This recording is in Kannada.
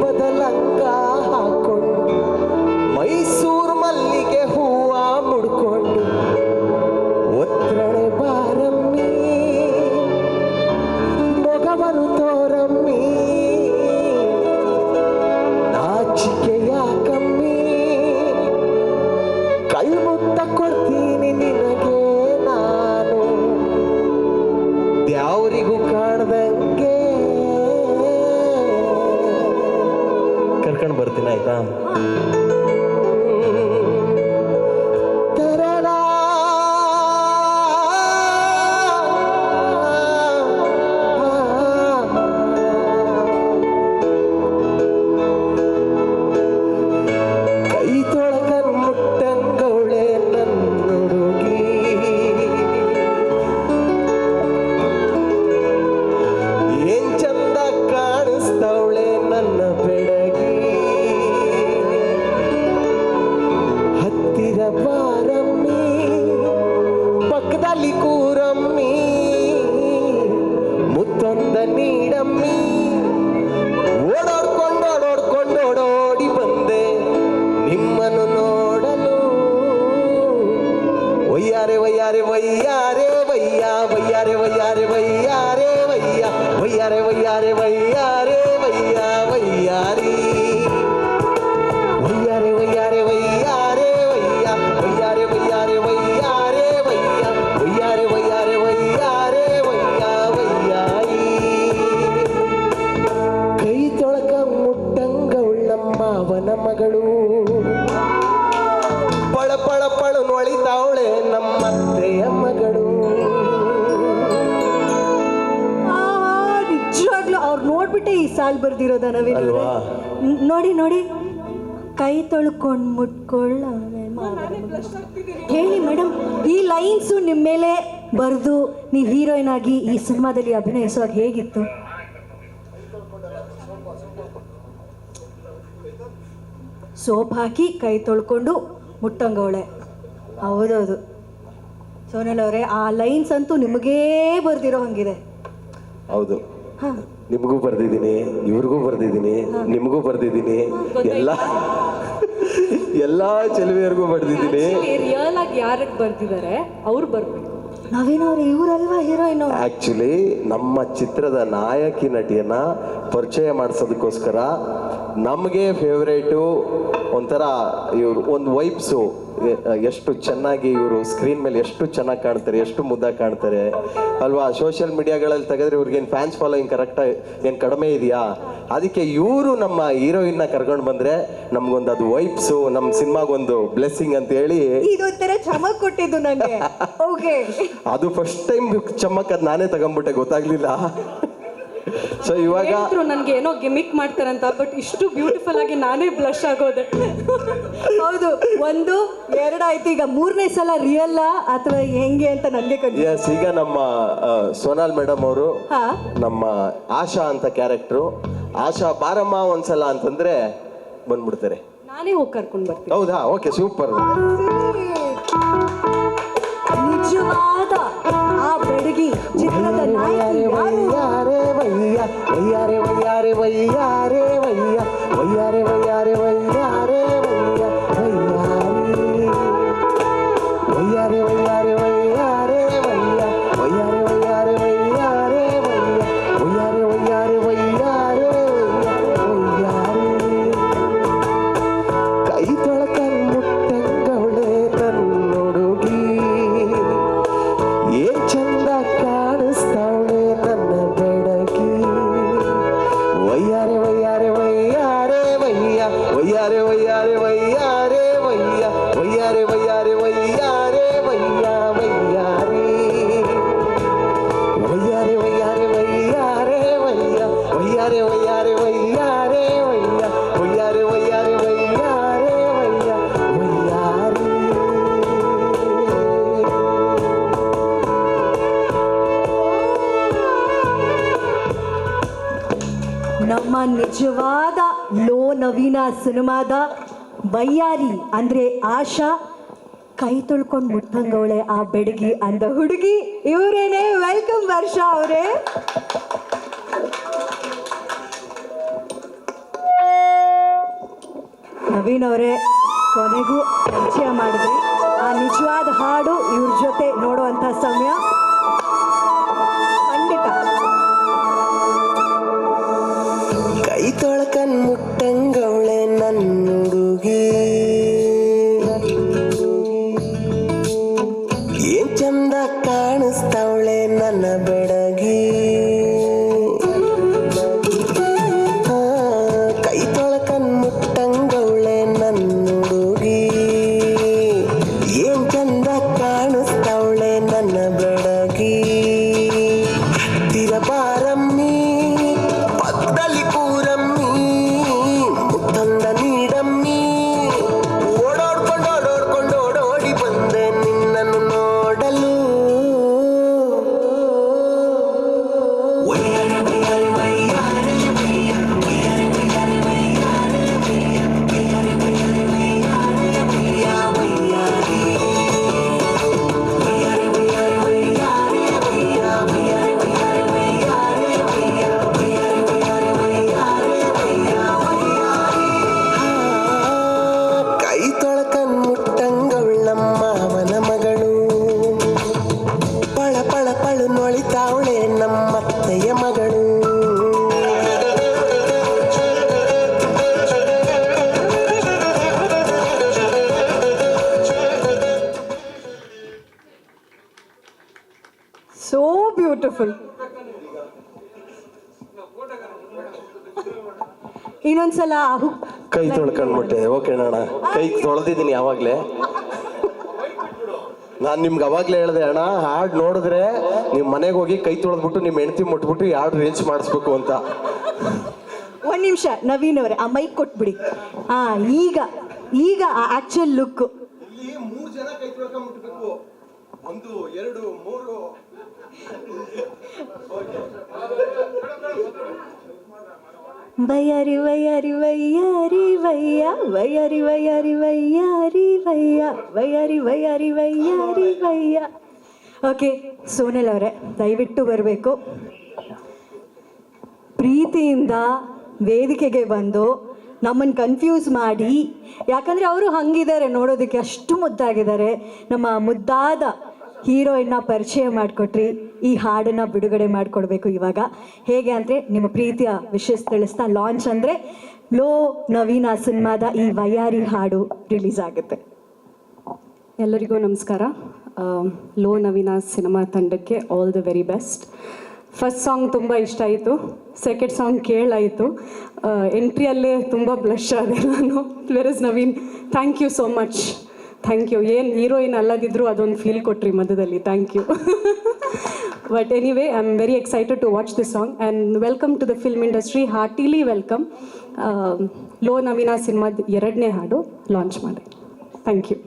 ದೀಪದ ಲಂಗ ಹಾಕೊಂಡು ಮೈಸೂರು ಬರ್ತೀನಿ ಬಾರಮ್ಮಿ ಪಕ್ಕದಲ್ಲಿ ಕೂರಮ್ಮಿ, ಮುತ್ತಂದ ನೀಡಮ್ಮಿ. ಓಡೋಡ್ಕೊಂಡು ಓಡೋಡ್ಕೊಂಡು, ಓಡೋಡಿ ಬಂದೆ. ನಿಮ್ಮನ್ನು ನೋಡಲು. ಒಯ್ಯಾರೆ ವಯ್ಯಾರೆ ವಯ್ಯಾರೆ, ವಯ್ಯ, ವಯ್ಯಾರೆ ವಯ್ಯಾರೆ ವಯ್ಯಾರೆ, ವಯ್ಯ. ಒಯ್ಯಾರೆ ಒಯ್ಯಾರೆ ವಯ್ಯಾರೆ. ಸಾಲ್ ಬರ್ದಿರೋದ ನವೀನ್ ಅವ್ರೆ. ಅಲ್ವಾ? ನ್- ನೋಡಿ ನೋಡಿ. ಕೈ ತೊಳ್ಕೊಂಡ್ ಮುಟ್ಕೊಳ್ಳ ಹೇಳಿ ಮೇಡಮ್ ಈ ಲೈನ್ಸು ನಿಮ್ಮ ಮೇಲೆ ಬರೆದು ನೀವು ಹೀರೋಯಿನ್ ಆಗಿ ಈ ಸಿನಿಮಾದಲ್ಲಿ ಅಭಿನಯಿಸುವಾಗ ಹೇಗಿತ್ತು? ಸೋಪ್ ಹಾಕಿ ಕೈ ತೊಳ್ಕೊಂಡು ಮುಟ್ಟಂಗವಳೆ. ಹೌದೌದು. ಸೋನಲ್ ಅವರೇ ಆ ಲೈನ್ಸ್ ಅಂತೂ ನಿಮಗೇ ಬರ್ದಿರೋ ಹಂಗಿದೆ. ಹೌದು. ನಿಮಗೂ ಬರ್ದಿದ್ದೀನಿ ಇವ್ರಿಗೂ ಬರ್ದಿದ್ದೀನಿ ನಿಮಗೂ ಬರ್ದಿದ್ದೀನಿ ಎಲ್ಲ ಎಲ್ಲ ಚೆಲುವೆಯರ್ಗೂ ಬರ್ದಿದ್ದೀನಿ. ರಿಯಲ್ ಆಗಿ ಯಾರಿಗೆ ಬರ್ದಿದ್ದಾರೆ ಅವ್ರು ಬರ್ಬೇಕು. ನವೀನ್ ಅವ್ರು ಇವರಲ್ವಾ ಹೀರೋಯಿನ್ ಆಕ್ಚುಲಿ ನಮ್ಮ ಚಿತ್ರದ ನಾಯಕಿ ನಟಿಯನ್ನ ಪರಿಚಯ ಮಾಡಿಸೋದಕ್ಕೋಸ್ಕರ ನಮಗೆ ಫೇವ್ರೇಟು ಒಂಥರ ಇವ್ರು ಒಂದು ವೈಬ್ಸು ಎಷ್ಟು ಚೆನ್ನಾಗಿ ಇವರು ಸ್ಕ್ರೀನ್ ಮೇಲೆ ಎಷ್ಟು ಚೆನ್ನಾಗಿ ಕಾಣ್ತಾರೆ ಎಷ್ಟು ಮುದ್ದಾಗಿ ಕಾಣ್ತಾರೆ. ಅಲ್ವಾ? ಸೋಷಿಯಲ್ ಮೀಡಿಯಾಗಳಲ್ಲಿ ತೆಗೆದ್ರೆ ಇವ್ರಿಗೇನು ಫ್ಯಾನ್ಸ್ ಫಾಲೋಯಿಂಗ್ ಕರೆಕ್ಟಾಗಿ ಏನು ಕಡಿಮೆ ಇದೆಯಾ? ಅದಕ್ಕೆ ಇವರು ನಮ್ಮ ಹೀರೋಯಿನ್ನ ಕರ್ಕೊಂಡು ಬಂದರೆ ನಮಗೊಂದು ಅದು ವೈಪ್ಸು ನಮ್ಮ ಸಿನಿಮಾಗೊಂದು ಬ್ಲೆಸ್ಸಿಂಗ್ ಅಂತ ಹೇಳಿ. ಇದೊಂಥರ ಚಮಕ್ ಕೊಟ್ಟಿದ್ದು ನನಗೆ ಓಕೆ ಅದು ಫಸ್ಟ್ ಟೈಮ್ ಚಮಕ್ ಅದು ನಾನೇ ತಗೊಂಡ್ಬಿಟ್ಟೆ ಗೊತ್ತಾಗ್ಲಿಲ್ಲ. ಸೊ ಇವಾಗ ಹೇಳಿದ್ರು ನನ್ಗೆ ಏನೋ ಗಿಮಿಕ್ ಮಾಡ್ತಾರಂತ ಬಟ್ ಇಷ್ಟು ಬ್ಯೂಟಿಫುಲ್ ಆಗಿ ನಾನೇ ಬ್ಲಶ್ ಆಗೋದೆ ಹೌದು ಒಂದು ಎರಡಾಯ್ತು ಈಗ ಮೂರನೇ ಸಲ ರಿಯಲ್ ಅಥವಾ ಹೆಂಗೆ ಅಂತ ನನಗೆ ಕನ್ಫ್ಯೂಸ್ ಎಸ್ ಈಗ ನಮ್ಮ ಆ, ಸೋನಾಲ್ ಮೇಡಮ್ ಅವರು ಹಾ ನಮ್ಮ ಆಶಾ ಅಂತ ಕ್ಯಾರೆಕ್ಟ್ರು ಆಶಾ ಬಾರಮ್ಮ ಒಂದ್ಸಲ ಅಂತಂದ್ರೆ ಬಂದ್ಬಿಡ್ತಾರೆ ನಾನೇ ಹೋಗಿ ಕರ್ಕೊಂಡು ಬರ್ತೀನಿ ಹೌದಾ ಓಕೆ ಸೂಪರ್ ನಿಜವಾದ ಆ ಬೆಡಗಿ ಚಿತ್ರದ ನಾಯಕಿ ಯಾರು? ವಯ್ಯಾರೆ ವಯ್ಯಾರೆ ವಯ್ಯಾರೆ ವಯ್ಯ ವಯ್ಯಾರೆ ವಯ್ಯಾರೆ ವಯ್ಯಾರೆ ನಮ್ಮ ನಿಜವಾದ ಲೋ ನವೀನ ಸಿನಿಮಾದ ಬಯ್ಯಾರಿ ಅಂದ್ರೆ ಆಶಾ ಕೈ ತೊಳ್ಕೊಂಡು ಮುಟ್ಟಂಗವಳೆ ಆ ಬೆಡಗಿ ಅಂದ ಹುಡುಗಿ. ಇವರೇನೆ? ವೆಲ್ಕಮ್ ವರ್ಷ ಅವರೇ. ನವೀನ್ ಅವರೇ, ಕೊನೆಗೂ ಪರಿಚಯ ಮಾಡಿದ್ರಿ. ಆ ನಿಜವಾದ ಹಾಡು ಇವ್ರ ಜೊತೆ ನೋಡುವಂಥ ಸಮಯ. ಬ್ಯೂಟಿಫುಲ್ ಇನ್ನೊಂದ್ಸಲ ಕೈ ತೊಳ್ಕೊಂಡ್ಬಿಟ್ಟೆ. ಓಕೆ ಅಣ್ಣ. ಕೈ ತೊಳೆದಿದ್ದೀನಿ ಯಾವಾಗಲೇ. ನಾನು ನಿಮ್ಗೆ ಅವಾಗಲೇ ಹೇಳಿದೆ ಅಣ್ಣ ಹಾಡು ನೋಡಿದ್ರೆ ನಿಮ್ಮ ಮನೆಗೆ ಹೋಗಿ ಕೈ ತೊಳೆದ್ಬಿಟ್ಟು ನಿಮ್ಮ ಹೆಂಡತಿ ಮುಟ್ಬಿಟ್ಟು ಯಾರು ರೇಂಜ್ ಮಾಡಿಸ್ಬೇಕು ಅಂತ. ಒಂದ್ ನಿಮಿಷ ನವೀನ್ ಅವರೇ ಆ ಮೈಕ್ ಕೊಟ್ಬಿಡಿ. ಆ ಈಗ ಈಗ ಆ ಆಕ್ಚುಯಲ್ ಲುಕ್ ಇಲ್ಲಿ ಮೂರು ಜನ ಕೈ ತೊಳ್ಕೊಂಡ್ಬಿಟ್ಬೇಕು ಒಂದು, ಎರಡು, ಮೂರು. ಬಯರಿ ವಯ್ಯಾರಿ ವಯ್ಯಾರಿ ವಯ್ಯ ವಯ್ಯಾರಿ ವಯ್ಯಾರಿ ವಯ್ಯಾರಿ ವಯ್ಯ ವಯ್ಯಾರಿ ವಯ್ಯಾರಿ ವಯ್ಯಾರಿ ವಯ್ಯ ಓಕೆ ಸೋನಲ್ ಅವರೇ, ದಯವಿಟ್ಟು ಬರಬೇಕು. ಪ್ರೀತಿಯಿಂದ ವೇದಿಕೆಗೆ ಬಂದು ನಮ್ಮನ್ನು ಕನ್ಫ್ಯೂಸ್ ಮಾಡಿ. ಯಾಕಂದರೆ ಅವರು ಹಂಗಿದ್ದಾರೆ ನೋಡೋದಕ್ಕೆ ಅಷ್ಟು ಮುದ್ದಾಗಿದ್ದಾರೆ ನಮ್ಮ ಮುದ್ದಾದ ಹೀರೋಯಿನ್ನ ಪರಿಚಯ ಮಾಡಿಕೊಟ್ರಿ, ಈ ಹಾಡನ್ನು ಬಿಡುಗಡೆ ಮಾಡಿಕೊಡ್ಬೇಕು ಇವಾಗ. ಹೇಗೆ ಅಂದರೆ, ನಿಮ್ಮ ಪ್ರೀತಿಯ ವಿಷಯ ತಿಳಿಸ್ತಾ ಲಾಂಚ್ ಅಂದರೆ, ಲೋ ನವೀನ ಸಿನಿಮಾದ ಈ ವಯಾರಿ ಹಾಡು ರಿಲೀಸ್ ಆಗುತ್ತೆ. ಎಲ್ಲರಿಗೂ ನಮಸ್ಕಾರ. ಲೋ ನವೀನ ಸಿನಿಮಾ ತಂಡಕ್ಕೆ all the very best first song ತುಂಬ ಇಷ್ಟ ಆಯಿತು. Second song ಕೇಳಾಯಿತು. ಎಂಟ್ರಿಯಲ್ಲೇ ತುಂಬ ಬ್ಲಶ್ ಆದೆ ನಾನು. Virus Naveen thank you so much thank you ಏನು ಹೀರೋಯಿನ್ ಅಲ್ಲದಿದ್ದರೂ ಅದೊಂದು ಫೀಲ್ ಕೊಟ್ರಿ ಮಧ್ಯದಲ್ಲಿ. Thank you but anyway I am very excited to watch this song and welcome to the film industry heartily welcome Lo Naveena ಸಿನಿಮಾದ ಎರಡನೇ ಹಾಡು ಲಾಂಚ್ ಮಾಡಿ ಥ್ಯಾಂಕ್ ಯು